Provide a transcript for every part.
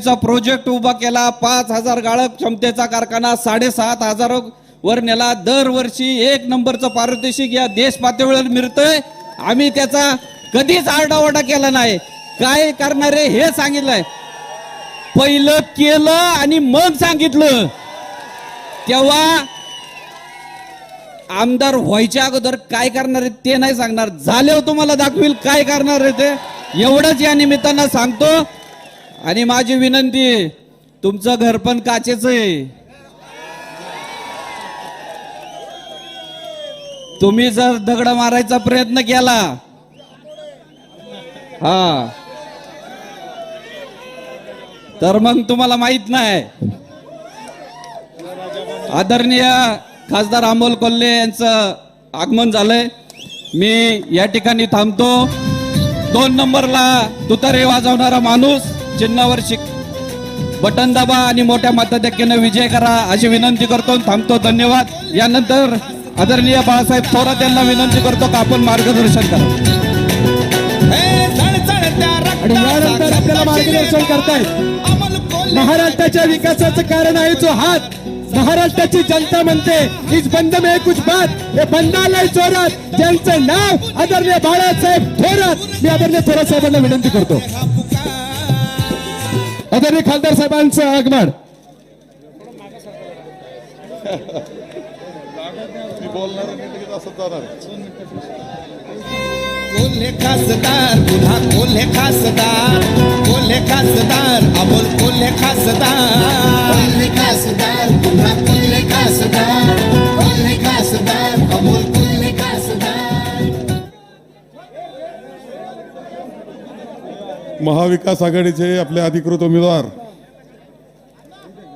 चा प्रोजेक्ट उभा केला पाच हजार गाळप क्षमतेचा कारखाना साडेसात हजार वर नेला. दरवर्षी एक नंबरचं पारितोषिक या देश पातळीवर मिळतंय. आम्ही त्याचा कधीच आरडाओरडा केला नाही. काय करणारे हे सांगितलंय. पहिलं केलं आणि मग सांगितलं. तेव्हा आमदार व्हायच्या अगोदर काय करणार आहे ते नाही सांगणार. झाल्यावर हो तुम्हाला दाखवील काय करणार आहे ते. एवढंच या निमित्तानं सांगतो. आणि माझी विनंती आहे, तुमचं घर पण काचेच आहे. तुम्ही जर दगड मारायचा प्रयत्न केला हा तर मग तुम्हाला माहीत नाही. आदरणीय खासदार अमोल कोल्हे यांचं आगमन झालंय. मी या ठिकाणी थांबतो. दोन नंबरला तुतारे वाजवणारा माणूस चिन्हावर शिक. बटन दाबा आणि मोठ्या मताधिक्याने विजय करा अशी विनंती करतो थांबतो. धन्यवाद. यानंतर आदरणीय बाळासाहेब थोरात यांना विनंती करतो का आपण मार्गदर्शन करा. आणि यानंतर आपल्याला मार्गदर्शन करतायत महाराष्ट्राच्या विकासाचं कारण आहे जो हात. महाराष्ट्राची जनता म्हणते हीच बंद में कुछ बात. हे बंद आलंय जोरात. ज्यांचं नाव आदरणीय बाळासाहेब थोरात. मी आदरणीय थोरात साहेबांना विनंती करतो. आदरणीय खासदार साहेबांचं आगमन. कोल्हे खासदार पुन्हा कोल्हे खासदार कोल्हे खासदार अमोल कोल्हे खासदार. कोल्हे खासदार पुन्हा कोल्हे खासदार कोल्हे खासदार अमोल कोल्हे महाविकास आघाडीचे आपले अधिकृत उमेदवार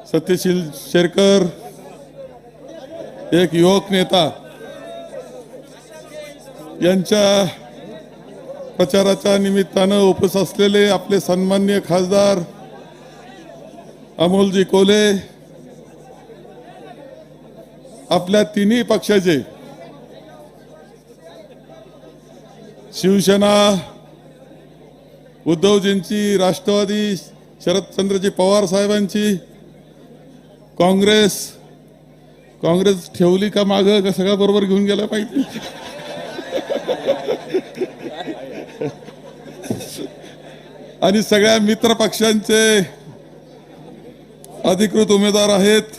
सत्यशील शेरकर एक युवक नेता यांच्या प्रचाराच्या निमित्तानं उपस असलेले आपले सन्मान्य खासदार अमोलजी कोले आपल्या तिन्ही पक्षाचे शिवसेना उद्धवजींची राष्ट्रवादी शरदचंद्रजी पवार साहेबांची काँग्रेस काँग्रेस ठेवली का माग? का सगळ्या बरोबर घेऊन गेला पाहिजे? आणि सगळ्या मित्र पक्षांचे अधिकृत उमेदवार आहेत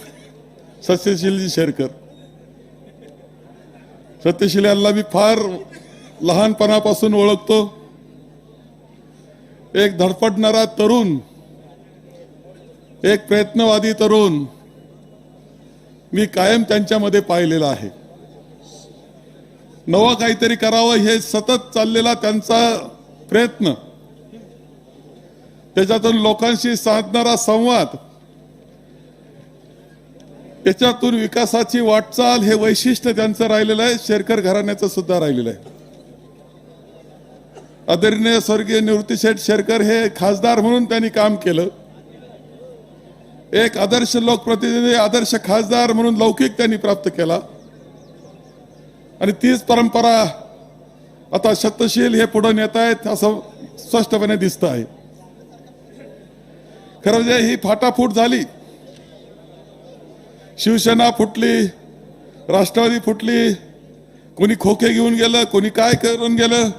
सत्यशीलजी शेरकर. सत्यशील यांना मी फार लहानपणापासून ओळखतो. एक धडपडणारा तरुण एक प्रयत्नवादी तरुण मी कायम त्यांच्यामध्ये पाहिलेला आहे. नवं काहीतरी करावं हे सतत चाललेला त्यांचा प्रयत्न. त्याच्यातून लोकांशी साधणारा संवाद. त्याच्यातून विकासाची वाटचाल हे वैशिष्ट्य त्यांचं राहिलेलं आहे. शेरकर घराण्याचं सुद्धा राहिलेलं आहे. आदरणीय स्वर्गीय निवृत्तीशेठ शेरकर हे खासदार म्हणून त्यांनी काम केलं. एक आदर्श लोकप्रतिनिधी आदर्श खासदार म्हणून लौकिक त्यांनी प्राप्त केला. आणि तीच परंपरा आता शतशील हे पुढे नेत आहेत असं स्पष्टपणे दिसत आहे. खरं म्हणजे ही फाटाफूट झाली. शिवसेना फुटली राष्ट्रवादी फुटली कोणी खोके घेऊन गेलं कोणी काय करून गेलं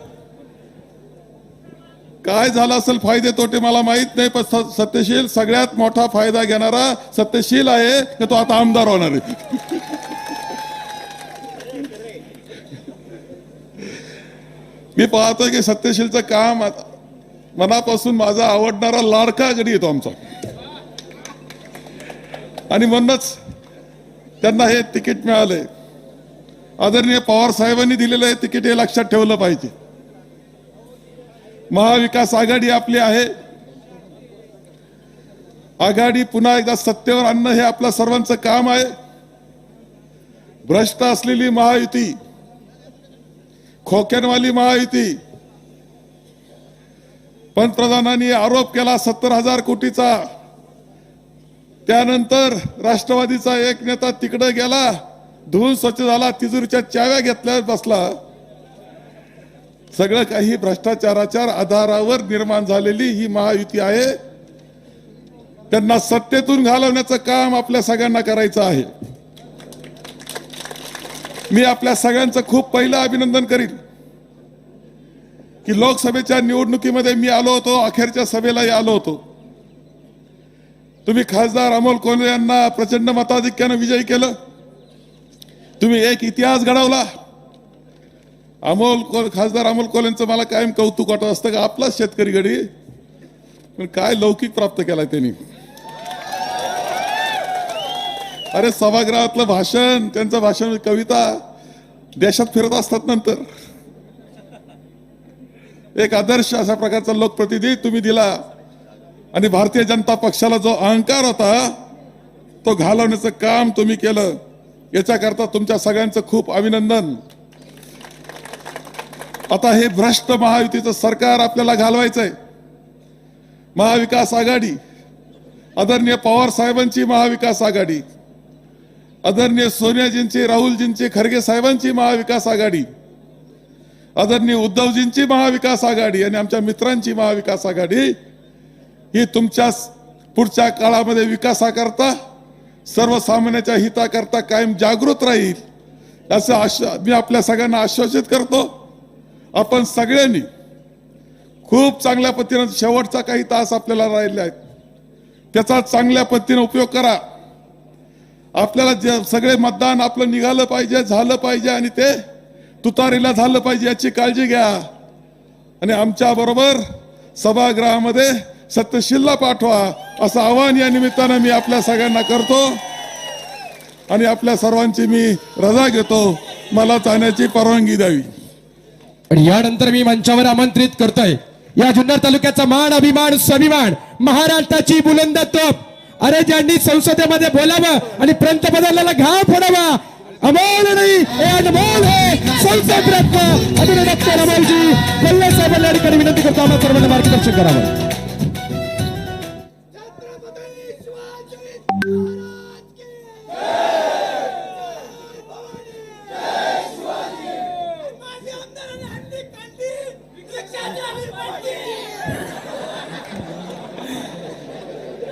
काय झालं असेल फायदे तोटे मला माहीत नाही पण स- सत्यशील सगळ्यात मोठा फायदा घेणारा सत्यशील आहे की तो आता आमदार होणार आहे. मी पाहतोय की सत्यशीलचं काम मनापासून माझा आवडणारा लाडका गडी येतो आमचा. आणि म्हणूनच त्यांना हे तिकीट मिळालंय. आदरणीय पवार साहेबांनी दिलेलं हे तिकीट हे लक्षात ठेवलं पाहिजे. महाविकास आघाडी आपली आहे. आघाडी पुन्हा एकदा सत्तेवर आणणं हे आपलं सर्वांचं काम आहे. भ्रष्ट असलेली महायुती खोक्यांवाली महायुती पंतप्रधानांनी आरोप केला सत्तर हजार कोटीचा. त्यानंतर राष्ट्रवादीचा एक नेता तिकडे गेला धुवून स्वच्छ झाला तिजोरीच्या चाव्या घेतल्या बसला. सगळं काही भ्रष्टाचाराच्या आधारावर निर्माण झालेली ही महायुती आहे. त्यांना सत्तेतून घालवण्याचं काम आपल्या सगळ्यांना करायचं आहे. मी आपल्या सगळ्यांचं खूप पहिलं अभिनंदन करीन. की लोकसभेच्या निवडणुकीमध्ये मी आलो होतो अखेरच्या सभेलाही आलो होतो. तुम्ही खासदार अमोल कोल्हे यांना प्रचंड मताधिक्यानं विजयी केलं. तुम्ही एक इतिहास घडवला. अमोल कोल खासदार अमोल कोलेंचं मला कायम कौतुक वाटत असतं का आपलाच शेतकरी गडी. पण काय लौकिक प्राप्त केलाय त्यांनी. अरे सभागृहातलं भाषण त्यांचं भाषण कविता देशात फिरत असतात नंतर. एक आदर्श अशा प्रकारचा लोकप्रतिनिधी तुम्ही दिला. आणि भारतीय जनता पक्षाला जो अहंकार होता तो घालवण्याचं काम तुम्ही केलं. याच्याकरता तुमच्या सगळ्यांचं खूप अभिनंदन. आता हे भ्रष्ट महायुतीचं सरकार आपल्याला घालवायचं आहे महाविकास आघाडी आदरणीय पवार साहेबांची महाविकास आघाडी आदरणीय सोनियाजींची राहुलजींची खरगे साहेबांची महाविकास आघाडी आदरणीय उद्धवजींची महाविकास आघाडी आणि आमच्या मित्रांची महाविकास आघाडी ही तुमच्या पुढच्या काळामध्ये विकासाकरता सर्वसामान्याच्या हिताकरता कायम जागृत राहील असं आश्वा मी आपल्या सगळ्यांना आश्वासित करतो. आपण सगळ्यांनी खूप चांगल्या पद्धतीनं शेवटचा काही तास आपल्याला राहिले आहेत त्याचा चांगल्या पद्धतीने उपयोग करा. आपल्याला जे सगळे मतदान आपलं निघालं पाहिजे झालं पाहिजे आणि ते तुतारीला झालं पाहिजे याची काळजी घ्या. आणि आमच्या बरोबर सभागृहामध्ये सत्यशीलला पाठवा असं आवाहन या निमित्तानं मी आपल्या सगळ्यांना करतो. आणि आपल्या सर्वांची मी रजा घेतो. मला जाण्याची परवानगी द्यावी. आणि यानंतर मी मंचावर आमंत्रित करतोय. या जुन्नर तालुक्याचा मान अभिमान स्वाभिमान महाराष्ट्राची बुलंद तोप अरे ज्यांनी संसदेमध्ये बोलावं आणि पंतप्रधानाला घाव फोडावा. अमोल नाही अनमोल संसद रत्न. अभिनय डॉक्टर अमोलजी साहेबांना विनंती करतो आम्हाला सर्वांना मार्गदर्शन करावं.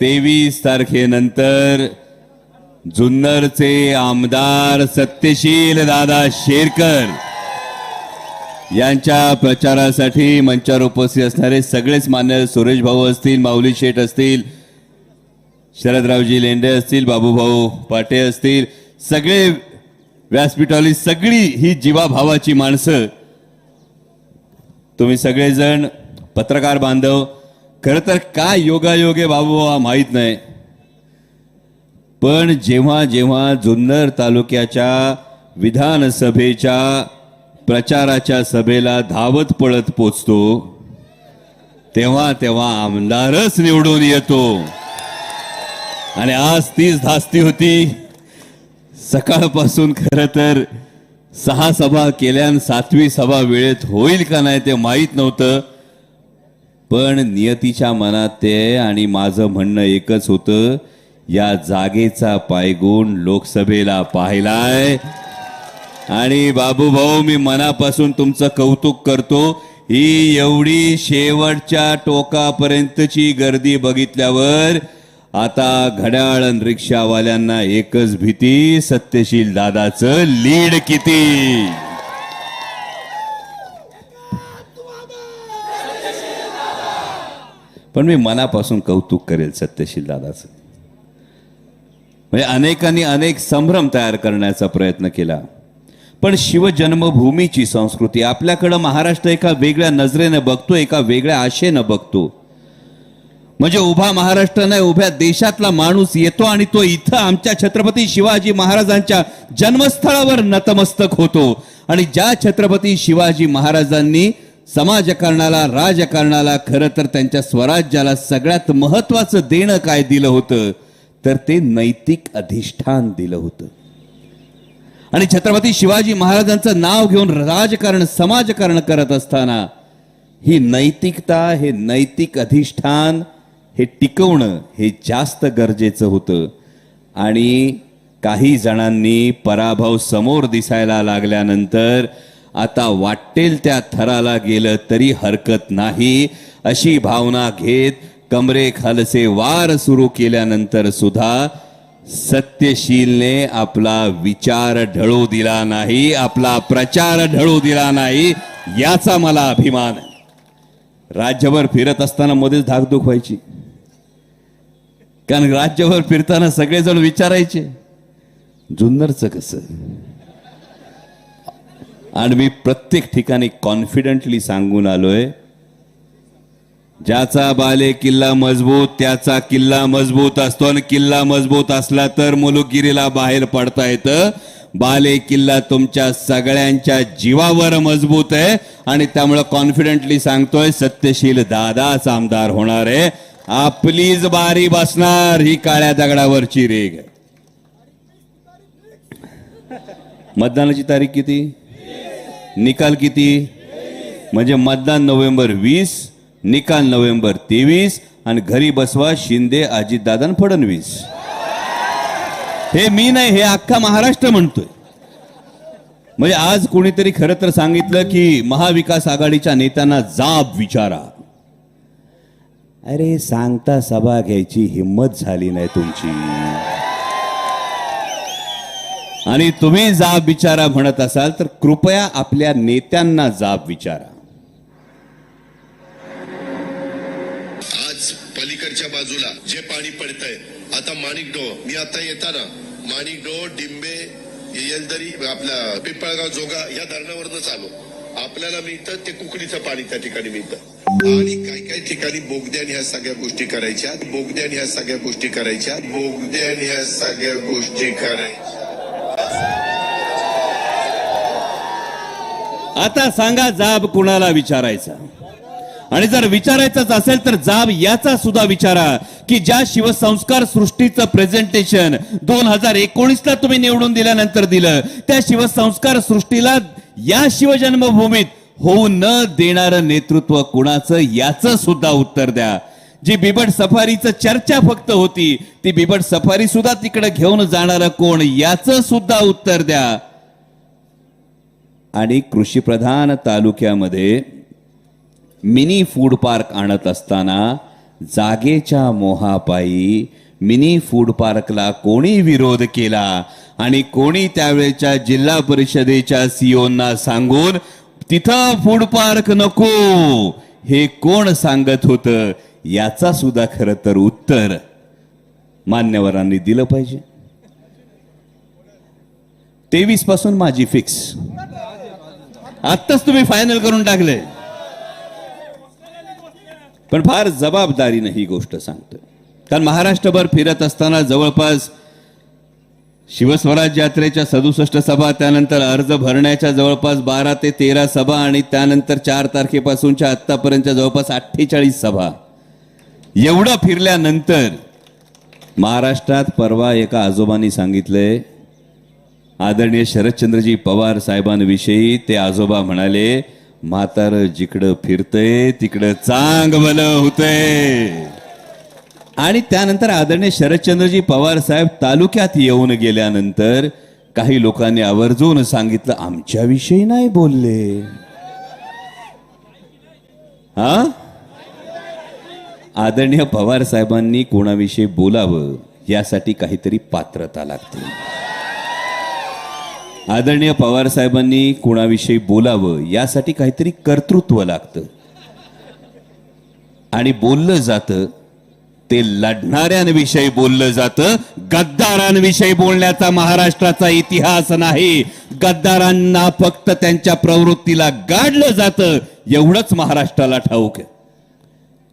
तेवीस तारखेनंतर जुन्नरचे आमदार सत्यशील दादा शेरकर यांच्या प्रचारासाठी मंचावर उपस्थित असणारे सगळेच मान्य सुरेश भाऊ असतील माऊली शेठ असतील शरदरावजी लेंडे असतील बाबूभाऊ पाटे असतील सगळे व्यासपीठावरील सगळी ही जीवाभावाची माणसं तुम्ही सगळेजण पत्रकार बांधव खर तर काय योगायोगे बाबू माहीत नाही. पण जेव्हा जेव्हा जुन्नर तालुक्याच्या विधानसभेच्या प्रचाराच्या सभेला धावत पळत पोचतो तेव्हा तेव्हा आमदारच निवडून येतो. आणि आज तीच धास्ती होती. सकाळपासून खरं तर सहा सभा केल्यान सातवी सभा वेळेत होईल का नाही ते माहीत नव्हतं. पण नियतीच्या मनात ते आणि माझं म्हणणं एकच होतं या जागेचा पायगुण लोकसभेला पाहिलाय. आणि बाबू भाऊ मी मनापासून तुमचं कौतुक करतो ही एवढी शेवटच्या टोकापर्यंतची गर्दी बघितल्यावर आता घड्याळ रिक्षावाल्यांना एकच भीती सत्यशील दादाचं लीड किती? पण मी मनापासून कौतुक करेल सत्यशील दादाचं. म्हणजे अनेकांनी अनेक संभ्रम तयार करण्याचा प्रयत्न केला. पण शिवजन्मभूमीची संस्कृती आपल्याकडं महाराष्ट्र एका वेगळ्या नजरेने बघतो एका वेगळ्या आशेनं बघतो. म्हणजे उभा महाराष्ट्र नाही उभ्या देशातला माणूस येतो आणि तो इथं आमच्या छत्रपती शिवाजी महाराजांच्या जन्मस्थळावर नतमस्तक होतो. आणि ज्या छत्रपती शिवाजी महाराजांनी समाजकारणाला राजकारणाला खरं तर त्यांच्या स्वराज्याला सगळ्यात महत्वाचं देणं काय दिलं होतं? तर ते नैतिक अधिष्ठान दिलं होतं. आणि छत्रपती शिवाजी महाराजांचं नाव घेऊन राजकारण समाजकारण करत असताना ही नैतिकता हे नैतिक अधिष्ठान हे टिकवणं हे जास्त गरजेचं होतं. आणि काही जणांनी पराभव समोर दिसायला लागल्यानंतर आता वाटेल त्या थराला गेलं तरी हरकत नाही. अशी भावना घेत कमरेखालचे वार सुरू केल्यानंतर सुद्धा सत्यशीलने आपला विचार ढळू दिला नाही आपला प्रचार ढळू दिला नाही याचा मला अभिमान आहे. राज्यभर फिरत असताना मध्येच धाकधूक व्हायची. कारण राज्यभर फिरताना सगळेजण विचारायचे जुन्नरचं कसं? आणि मी प्रत्येक ठिकाणी कॉन्फिडंटली सांगून आलोय ज्याचा बाले किल्ला मजबूत त्याचा किल्ला मजबूत असतो आणि किल्ला मजबूत असला तर मुलुगिरीला बाहेर पडता येतं. बाले किल्ला तुमच्या सगळ्यांच्या जीवावर मजबूत आहे आणि त्यामुळे कॉन्फिडंटली सांगतोय सत्यशील दादाच आमदार होणार आहे. आपलीच बारी बसणार ही काळ्या दगडावरची रेग आहे. मतदानाची तारीख किती? निकाल किती? म्हणजे मतदान नोव्हेंबर वीस निकाल नोव्हेंबर तेवीस आणि घरी बसवा शिंदे अजितदादा फडणवीस. हे मी नाही हे अख्खा महाराष्ट्र म्हणतोय. म्हणजे आज कोणीतरी खरं तर सांगितलं की महाविकास आघाडीच्या नेत्यांना जाब विचारा. अरे सांगता सभा घ्यायची हिंमत झाली नाही तुमची. आणि तुम्ही जाब विचारा म्हणत असाल तर कृपया आपल्या नेत्यांना जाब विचारा. आज पलीकडच्या बाजूला जे पाणी पडतंय आता माणिकडो मी आता येताना माणिकडो डिंबे येलदरी आपला पिंपळगाव जोगा या धरणावरच आलो आपल्याला मिळतं ते कुकडीचं पाणी त्या ठिकाणी मिळतं. आणि काही काही ठिकाणी बोगद्याने ह्या सगळ्या गोष्टी करायच्या. बोगद्याने ह्या सगळ्या गोष्टी करायच्या. बोगद्याने ह्या सगळ्या गोष्टी करायच्या. आता सांगा जाब कुणाला विचारायचा? आणि जर विचारायचंच असेल तर जाब याचा सुद्धा विचारा की ज्या शिवसंस्कार सृष्टीचं प्रेझेंटेशन दोन हजार एकोणीसला तुम्ही निवडून दिल्यानंतर दिलं त्या शिवसंस्कार सृष्टीला या शिवजन्मभूमीत होऊ न देणारं नेतृत्व कुणाचं? याचं सुद्धा उत्तर द्या. जी बिबट सफारीचं चर्चा फक्त होती ती बिबट सफारी सुद्धा तिकडे घेऊन जाणार कोण याचं सुद्धा उत्तर द्या. आणि कृषीप्रधान तालुक्यामध्ये मिनी फूड पार्क आणत असताना जागेच्या मोहापायी मिनी फूड पार्कला कोणी विरोध केला? आणि कोणी त्यावेळेच्या जिल्हा परिषदेच्या सीओना सांगून तिथं फूड पार्क नको. हे कोण सांगत होतं? याचा सुद्धा खरं तर उत्तर मान्यवरांनी दिलं पाहिजे. तेवीसपासून माझी फिक्स आत्ताच तुम्ही फायनल करून टाकले. पण फार जबाबदारीनं ही गोष्ट सांगतो कारण महाराष्ट्रभर फिरत असताना जवळपास शिवस्वराज यात्रेच्या सदुसष्ट सभा त्यानंतर अर्ज भरण्याच्या जवळपास बारा ते तेरा सभा आणि त्यानंतर चार तारखेपासूनच्या आत्तापर्यंतच्या जवळपास अठ्ठेचाळीस सभा. एवढं फिरल्यानंतर महाराष्ट्रात परवा एका आजोबांनी सांगितलंय आदरणीय शरदचंद्रजी पवार साहेबांविषयी ते आजोबा म्हणाले म्हातार जिकडं फिरतय तिकडं चांग भलं होतंय. आणि त्यानंतर आदरणीय शरदचंद्रजी पवार साहेब तालुक्यात येऊन गेल्यानंतर काही लोकांनी आवर्जून सांगितलं आमच्याविषयी नाही बोलले. हा? आदरणीय पवार साहेबांनी कोणाविषयी बोलावं यासाठी काहीतरी पात्रता लागते. आदरणीय पवार साहेबांनी कोणाविषयी बोलावं यासाठी काहीतरी कर्तृत्व लागतं. आणि बोललं जातं ते लढणाऱ्यांविषयी बोललं जातं गद्दारांविषयी बोलण्याचा महाराष्ट्राचा इतिहास नाही. गद्दारांना फक्त त्यांच्या प्रवृत्तीला गाडलं जातं एवढंच महाराष्ट्राला ठाऊक आहे.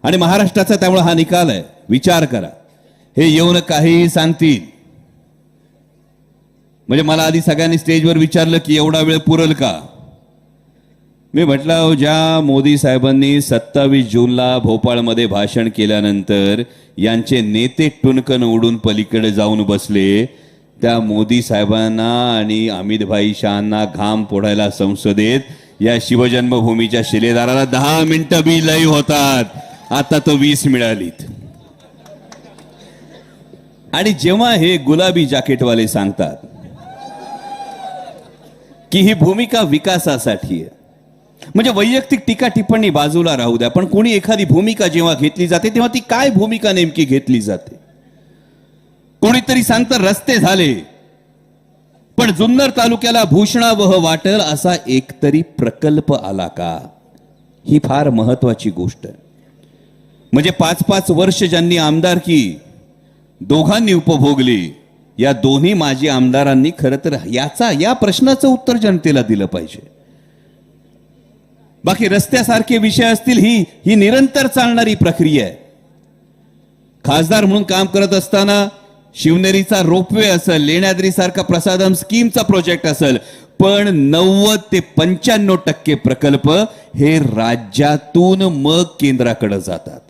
आणि महाराष्ट्राचा त्यामुळे हा निकाल आहे. विचार करा. हे येऊन काहीही सांगतील. म्हणजे मला आधी सगळ्यांनी स्टेजवर विचारलं की एवढा वेळ पुरल का? मी म्हटलं ज्या मोदी साहेबांनी सत्तावीस जूनला भोपाळमध्ये भाषण केल्यानंतर यांचे नेते टुनकन उडून पलीकडे जाऊन बसले त्या मोदी साहेबांना आणि अमितभाई शहांना घाम पोढायला संसदेत या शिवजन्मभूमीच्या शिलेदाराला दहा मिनिटं बी लई होतात. आता तो वीस मिळालीत. आणि जेव्हा हे गुलाबी जॅकेटवाले सांगतात की ही भूमिका विकासासाठी आहे म्हणजे वैयक्तिक टीका टिप्पणी बाजूला राहू द्या पण कोणी एखादी भूमिका जेव्हा घेतली जाते तेव्हा ती काय भूमिका नेमकी घेतली जाते? कोणीतरी सांगतं रस्ते झाले पण जुन्नर तालुक्याला भूषणावह वाटल असा एकतरी प्रकल्प आला का? ही फार महत्वाची गोष्ट आहे. म्हणजे पाच पाच वर्ष ज्यांनी आमदारकी दोघांनी उपभोगली या दोन्ही माजी आमदारांनी खरं तर याचा या प्रश्नाचं उत्तर जनतेला दिलं पाहिजे. बाकी रस्त्यासारखे विषय असतील ही ही निरंतर चालणारी प्रक्रिया आहे. खासदार म्हणून काम करत असताना शिवनेरीचा रोपवे असेल लेण्याद्रीसारखा प्रसादम स्कीमचा प्रोजेक्ट असेल पण नव्वद ते पंच्याण्णव टक्के प्रकल्प हे राज्यातून मग केंद्राकडे जातात.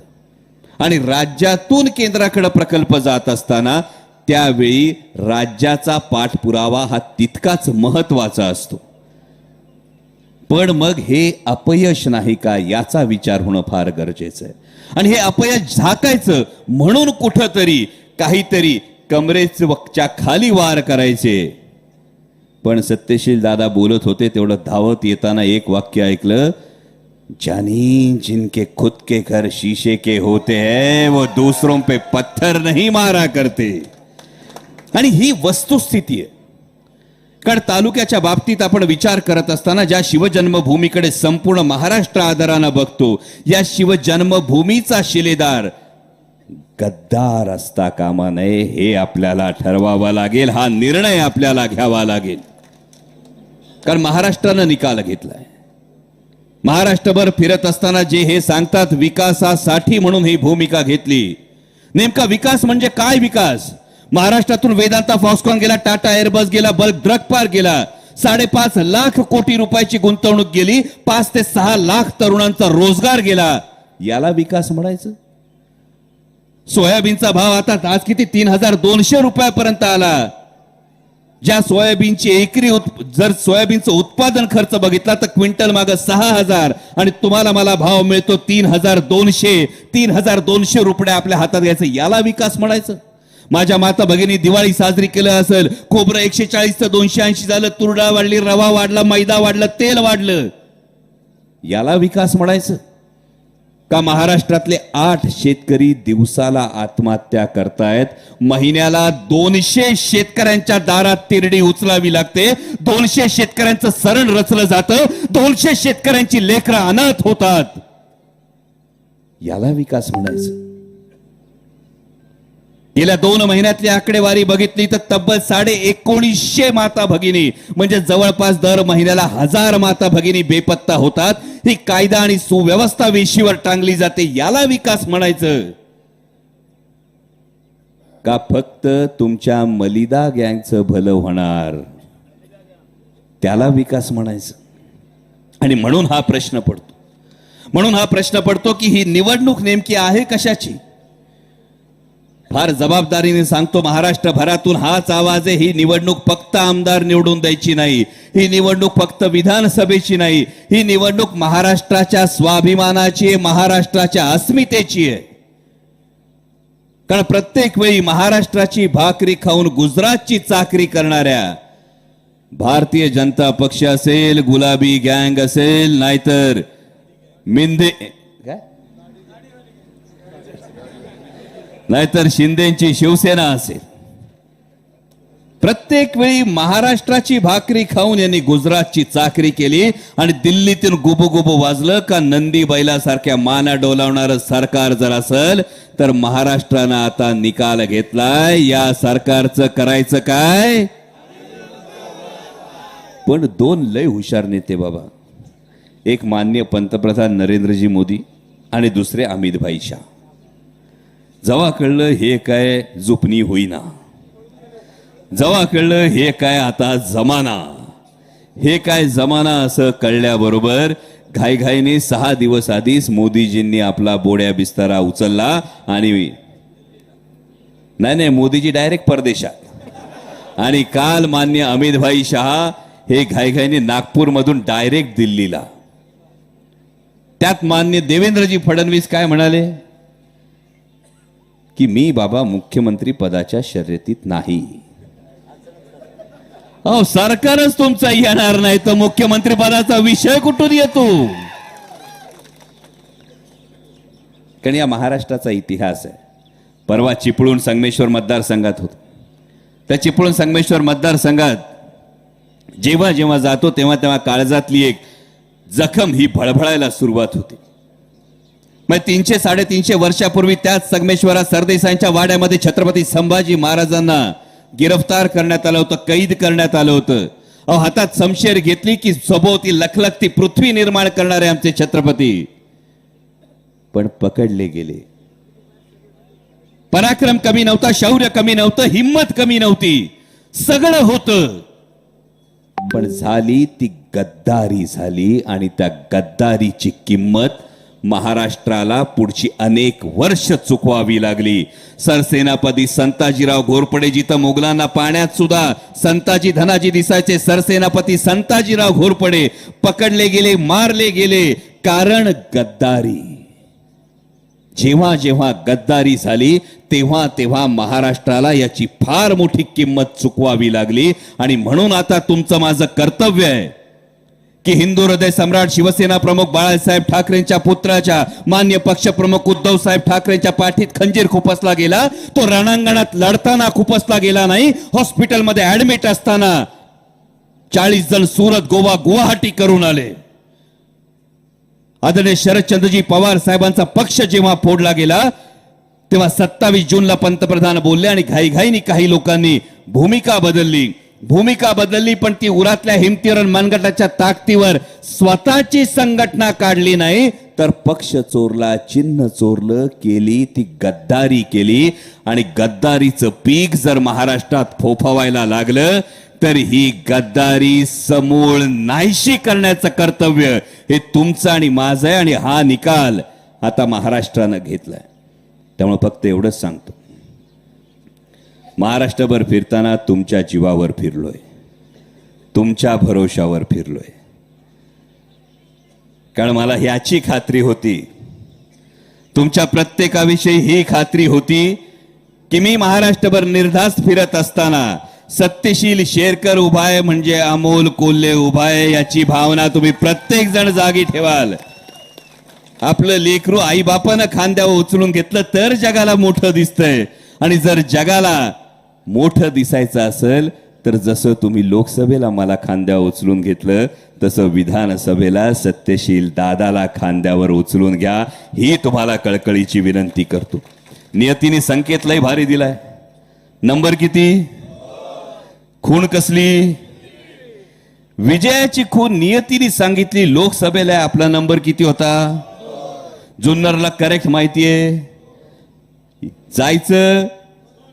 आणि राज्यातून केंद्राकडे प्रकल्प जात असताना त्यावेळी राज्याचा पाठपुरावा हा तितकाच महत्त्वाचा असतो. पण मग हे अपयश नाही का याचा विचार होणं फार गरजेचं आहे. आणि हे अपयश झाकायचं म्हणून कुठंतरी काहीतरी कमरेच्या खाली वार करायचे. पण सत्यशील दादा बोलत होते तेवढं धावत येताना एक वाक्य ऐकलं जानी जिनके खुद के घर शीशे के होते हैं वो दूसरों पे पत्थर नहीं मारा करते। आणि ही वस्तुस्थिती आहे कारण तालुक्याच्या बाबतीत आपण विचार करत असताना ज्या शिवजन्मभूमीकडे संपूर्ण महाराष्ट्र आदरानं बघतो या शिवजन्मभूमीचा शिलेदार गद्दार असता कामा नये हे आपल्याला ठरवावा लागेल हा निर्णय आपल्याला घ्यावा लागेल. कारण महाराष्ट्रानं निकाल घेतलाय. महाराष्ट्रभर फिरत असताना जे हे सांगतात विकासासाठी म्हणून ही भूमिका घेतली. नेमका विकास म्हणजे काय विकास? महाराष्ट्रातून वेदांता फॉक्सकॉन गेला टाटा एअरबस गेला बल्क ड्रग पार गेला. साडेपाच लाख कोटी रुपयाची गुंतवणूक गेली पाच ते सहा लाख तरुणांचा रोजगार गेला. याला विकास म्हणायचं? सोयाबीनचा भाव आता आज किती? तीन हजार दोनशे रुपयापर्यंत आला. ज्या सोयाबीनची एकरी उत- जर सोयाबीनचं उत्पादन खर्च बघितला तर क्विंटल माग सहा हजार आणि तुम्हाला मला भाव मिळतो तीन हजार दोनशे. तीन हजार दोनशे रुपये आपल्या हातात घ्यायचं. याला विकास म्हणायचं. माझ्या माता भगिनी दिवाळी साजरी केलं असेल खोबरं एकशे चाळीस दोनशे ऐंशी झालं तुरडा वाढली रवा वाढला मैदा वाढलं तेल वाढलं. याला विकास म्हणायचं. का महाराष्ट्रातले आठ शेतकरी दिवसाला आत्महत्या करतायत? महिन्याला दोनशे शेतकऱ्यांच्या दारात तिरडी उचलावी लागते. दोनशे शेतकऱ्यांचं सरण रचलं जातं. दोनशे शेतकऱ्यांची लेकरं अनाथ होतात. याला विकास म्हणायचं. गेल्या दोन महिन्यातली आकडेवारी बघितली तर तब्बल साडे एकोणीसशे माता भगिनी म्हणजे जवळपास दर महिन्याला हजार माता भगिनी बेपत्ता होतात. ही कायदा आणि सुव्यवस्था वेशीवर टांगली जाते याला विकास म्हणायचं. का फक्त तुमच्या मलिदा गँगचं भलं होणार? त्याला विकास म्हणायचं. आणि म्हणून हा प्रश्न पडतो. म्हणून हा प्रश्न पडतो की ही निवडणूक नेमकी आहे कशाची? फार जबाबदारीने सांगतो महाराष्ट्र भरातून हाच आवाज आहे ही निवडणूक फक्त आमदार निवडून द्यायची नाही. ही निवडणूक फक्त विधानसभेची नाही. ही निवडणूक महाराष्ट्राच्या स्वाभिमानाची आहे महाराष्ट्राच्या अस्मितेची आहे. कारण प्रत्येक वेळी महाराष्ट्राची भाकरी खाऊन गुजरातची चाकरी करणाऱ्या भारतीय जनता पक्ष असेल गुलाबी गँग असेल नाहीतर मिंदे काय? नाहीतर शिंदेची शिवसेना असेल. प्रत्येक वेळी महाराष्ट्राची भाकरी खाऊन यांनी गुजरातची चाकरी केली आणि दिल्लीतून गुबु वाजलं का नंदी बैलासारख्या माना डोलावणारं सरकार जर असेल तर महाराष्ट्रानं आता निकाल घेतलाय. या सरकारचं करायचं काय? पण दोन लय हुशार नेते बाबा. एक मान्य पंतप्रधान नरेंद्रजी मोदी आणि दुसरे अमितभाई शाह. जवा कळलं हे काय जुपनी होईना. जवा कळलं हे काय आता जमाना. हे काय जमाना असं कळल्याबरोबर घाईघाईने सहा दिवस आधीच मोदीजींनी आपला बोड्या बिस्तारा उचलला आणि नाही नाही मोदीजी डायरेक्ट परदेशात. आणि काल मान्य अमित भाई शहा हे घाईघाईने नागपूरमधून डायरेक्ट दिल्लीला. त्यात मान्य देवेंद्रजी फडणवीस काय म्हणाले? की मी बाबा मुख्यमंत्री पदाच्या शर्यतीत नाही. अहो सरकारच तुमचा येणार नाही तर मुख्यमंत्री पदाचा विषय कुठून येतो? कारण या महाराष्ट्राचा इतिहास आहे. परवा चिपळूण संगमेश्वर मतदारसंघात होतो. त्या चिपळूण संगमेश्वर मतदारसंघात जेव्हा जेव्हा जातो तेव्हा तेव्हा काळजातली एक जखम ही भळभळायला सुरुवात होते. मग तीनशे साडेतीनशे वर्षापूर्वी त्याच संगमेश्वरा सरदेसाईंच्या वाड्यामध्ये छत्रपती संभाजी महाराजांना गिरफ्तार करण्यात आलं होतं कैद करण्यात आलं होतं. अहो हातात समशेर घेतली की सभोवती लखलखती पृथ्वी निर्माण करणारे आमचे छत्रपती. पण पकडले गेले. पराक्रम कमी नव्हता शौर्य कमी नव्हतं हिंमत कमी नव्हती. सगळं होतं. पण झाली ती गद्दारी झाली आणि त्या गद्दारीची किंमत महाराष्ट्राला पुढची अनेक वर्ष चुकवावी लागली. सरसेनापती संताजीराव घोरपडे जिथं मुघलांना पाण्यात सुद्धा संताजी धनाजी दिसायचे सरसेनापती संताजीराव घोरपडे पकडले गेले मारले गेले. कारण गद्दारी. जेव्हा जेव्हा गद्दारी झाली तेव्हा तेव्हा महाराष्ट्राला याची फार मोठी किंमत चुकवावी लागली. आणि म्हणून आता तुमचं माझं कर्तव्य आहे की हिंदू हृदय सम्राट शिवसेना प्रमुख बाळासाहेब ठाकरेंच्या पुत्राच्या मान्य पक्षप्रमुख उद्धव साहेब ठाकरेंच्या पाठीत खंजीर खुपसला गेला. तो रणांगणात लढताना खुपसला गेला नाही. हॉस्पिटलमध्ये ऍडमिट असताना चाळीस जण सुरत गोवा गुवाहाटी करून आले. आदरणीय शरदचंद्रजी पवार साहेबांचा पक्ष जेव्हा फोडला गेला तेव्हा सत्तावीस जूनला पंतप्रधान बोलले आणि घाईघाईनी काही लोकांनी भूमिका बदलली. भूमिका बदलली पण ती उरातल्या हिमतीवर मनगटाच्या ताकदीवर स्वतःची संघटना काढली नाही. तर पक्ष चोरला चिन्ह चोरलं केली ती गद्दारी केली. आणि गद्दारीचं पीक जर महाराष्ट्रात फोफावायला लागलं तर ही गद्दारी समूळ नाहीशी करण्याचं कर्तव्य हे तुमचं आणि माझं आहे आणि हा निकाल आता महाराष्ट्रानं घेतलाय. त्यामुळे फक्त एवढंच सांगतो. महाराष्ट्रभर फिरताना तुमच्या जीवावर फिरलोय. तुमच्या भरोशावर फिरलोय. कारण मला ह्याची खात्री होती. तुमच्या प्रत्येकाविषयी ही खात्री होती की मी महाराष्ट्रभर निर्धास्त फिरत असताना सत्यशील शेरकर उभाय म्हणजे अमोल कोल्हे उभाय याची भावना तुम्ही प्रत्येक जण जागी ठेवाल. आपलं लेकरू आई बापानं खांद्यावर उचलून घेतलं तर जगाला मोठं दिसतंय. आणि जर जगाला मोठं दिसायचं असेल तर जसं तुम्ही लोकसभेला मला खांद्यावर उचलून घेतलं तसं विधानसभेला सत्यशील दादाला खांद्यावर उचलून घ्या. ही तुम्हाला कळकळीची विनंती करतो. नियतीने संकेत लय भारी दिलाय. नंबर किती? खूण कसली? विजयाची खून नियतीने सांगितली. लोकसभेला आपला नंबर किती होता? जुन्नरला करेक्ट माहितीये. जायचं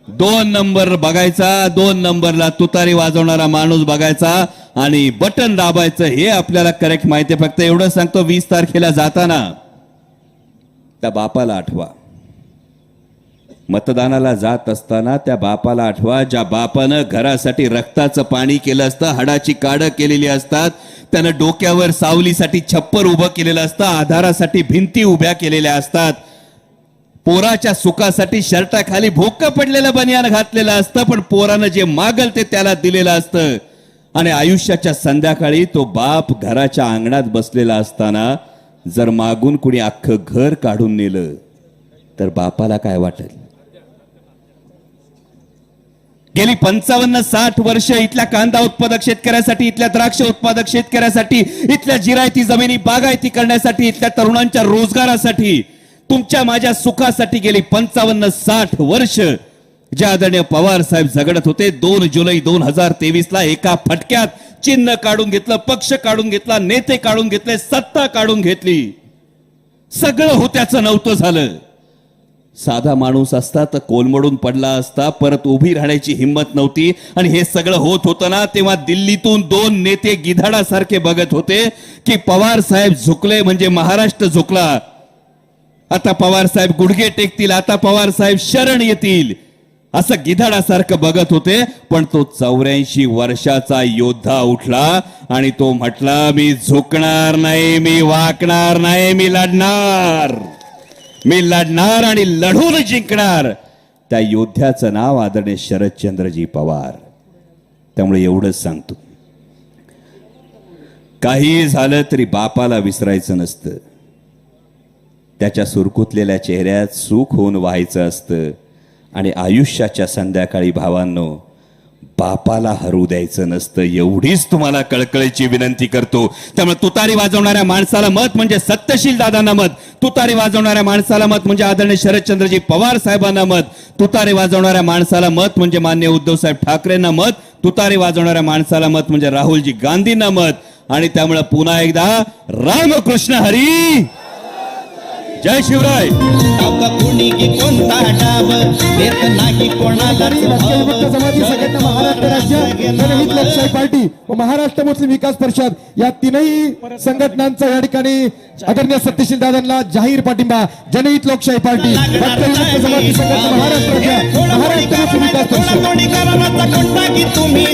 दोन नंबर बघायचा दोन नंबरला तुतारी वाजवणारा माणूस बघायचा आणि बटन दाबायचं हे आपल्याला करेक्ट माहिती फक्त एवढं सांगतो वीस तारखेला जाताना त्या बापाला आठवा. मतदानाला जात असताना त्या बापाला आठवा ज्या बापानं घरासाठी रक्ताचं पाणी केलं असतं हाडाची काडं केलेली असतात त्यानं डोक्यावर सावलीसाठी छप्पर उभं केलेलं असतं आधारासाठी भिंती उभ्या केलेल्या असतात पोराच्या सुखासाठी शर्टाखाली भोक पडलेलं बनियान घातलेलं असतं पण पोरानं जे मागल ते त्याला दिलेलं असतं. आणि आयुष्याच्या संध्याकाळी तो बाप घराच्या अंगणात बसलेला असताना जर मागून कुणी अख्खं घर काढून नेलं तर बापाला काय वाटेल? गेली पंचावन्न साठ वर्ष इथल्या कांदा उत्पादक शेतकऱ्यासाठी इथल्या द्राक्ष उत्पादक शेतकऱ्यासाठी इथल्या जिरायती जमिनी बागायती करण्यासाठी इथल्या तरुणांच्या रोजगारासाठी तुमच्या माझ्या सुखासाठी गेली पंचावन्न साठ वर्ष. ज्या आदरणीय पवार साहेब झगडत होते दोन जुलै दोन हजार तेवीस ला एका फटक्यात चिन्ह काढून घेतलं पक्ष काढून घेतला नेते काढून घेतले सत्ता काढून घेतली. सगळं होत्याचं नव्हतं झालं. साधा माणूस असता तर कोलमडून पडला असता परत उभी राहण्याची हिंमत नव्हती. आणि हे सगळं होत होतं ना तेव्हा दिल्लीतून दोन नेते गिधाडासारखे बघत होते की पवार साहेब झुकले म्हणजे महाराष्ट्र झुकला. आता पवार साहेब गुडघे टेकतील आता पवार साहेब शरण येतील. असं गिधाडासारखं बघत होते पण तो चौऱ्याऐंशी वर्षाचा योद्धा उठला आणि तो म्हटला मी झुकणार नाही मी वाकणार नाही मी लढणार. मी लढणार आणि लढून जिंकणार. त्या योद्ध्याचं नाव आदरणीय शरदचंद्रजी पवार. त्यामुळे एवढंच सांगतो. काही झालं तरी बापाला विसरायचं नसतं. त्याच्या सुरकुतलेल्या चेहऱ्यात सुख होऊन व्हायचं असतं. आणि आयुष्याच्या संध्याकाळी भावांनो बापाला हरू द्यायचं नसतं. एवढीच तुम्हाला कळकळीची विनंती करतो. त्यामुळे तुतारी वाजवणाऱ्या माणसाला मत म्हणजे सत्यशील दादांना मत. तुतारी वाजवणाऱ्या माणसाला मत म्हणजे आदरणीय शरदचंद्रजी पवार साहेबांना मत. तुतारी वाजवणाऱ्या माणसाला मत म्हणजे मान्य उद्धव साहेब ठाकरेंना मत. तुतारी वाजवणाऱ्या माणसाला मत म्हणजे राहुलजी गांधींना मत. आणि त्यामुळे पुन्हा एकदा रामकृष्ण हरी! जय शिवराय. कुणी की कोणता डाव देत नाही कोणाला आणि राष्ट्रीय विमुक्त समाजी संघटना महाराष्ट्र राज्य जनहित लोकशाही पार्टी. व महाराष्ट्र मुस्लिम विकास परिषद या तीनही संघटनांचा या ठिकाणी आदरणीय सत्यशील दादांना जाहीर पाठिंबा जनहित लोकशाही पार्टी समाजी संघटना महाराष्ट्र राज्य महाराष्ट्र मुस्लिम विकास परिषद. तुम्ही